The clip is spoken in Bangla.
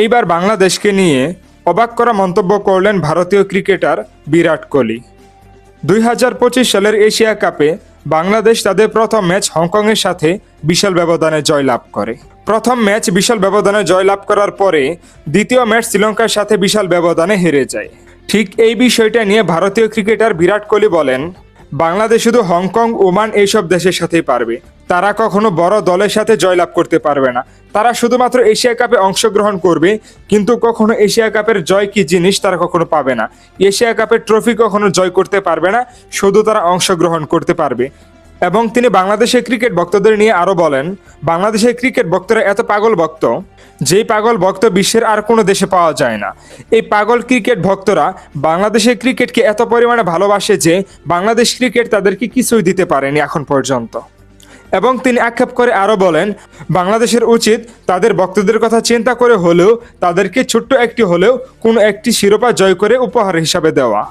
এইবার বাংলাদেশকে নিয়ে অবাক করা মন্তব্য করলেন ভারতীয় ক্রিকেটার বিরাট কোহলি। দুই হাজার পঁচিশ সালের এশিয়া কাপে বাংলাদেশ তাদের প্রথম ম্যাচ হংকংয়ের সাথে বিশাল ব্যবধানে জয়লাভ করে। প্রথম ম্যাচ বিশাল ব্যবধানে জয়লাভ করার পরে দ্বিতীয় ম্যাচ শ্রীলঙ্কার সাথে বিশাল ব্যবধানে হেরে যায়। ঠিক এই বিষয়টা নিয়ে ভারতীয় ক্রিকেটার বিরাট কোহলি বলেন বাংলাদেশ শুধু হংকং, ওমান এইসব দেশের সাথেই পারবে। তারা কখনো বড় দলের সাথে জয়লাভ করতে পারবে না। তারা শুধুমাত্র এশিয়া কাপে অংশগ্রহণ করবে, কিন্তু কখনো এশিয়া কাপের জয় কি জিনিস তারা কখনো পাবে না। এশিয়া কাপের ট্রফি কখনো জয় করতে পারবে না, শুধু তারা অংশগ্রহণ করতে পারবে। এবং তিনি বাংলাদেশের ক্রিকেট ভক্তদের নিয়ে আরও বলেন বাংলাদেশের ক্রিকেট ভক্তরা এত পাগল ভক্ত, যেই পাগল ভক্ত বিশ্বের আর কোনো দেশে পাওয়া যায় না। এই পাগল ক্রিকেট ভক্তরা বাংলাদেশের ক্রিকেটকে এত পরিমাণে ভালোবাসে যে বাংলাদেশ ক্রিকেট তাদেরকে কিছুই দিতে পারেনি এখন পর্যন্ত। এবং তিনি আক্ষেপ করে আরও বলেন, বাংলাদেশের উচিত তাদের ভক্তদের কথা চিন্তা করে হলেও তাদেরকে ছোট্ট একটি হলেও কোনো একটি শিরোপা জয় করে উপহার হিসাবে দেওয়া।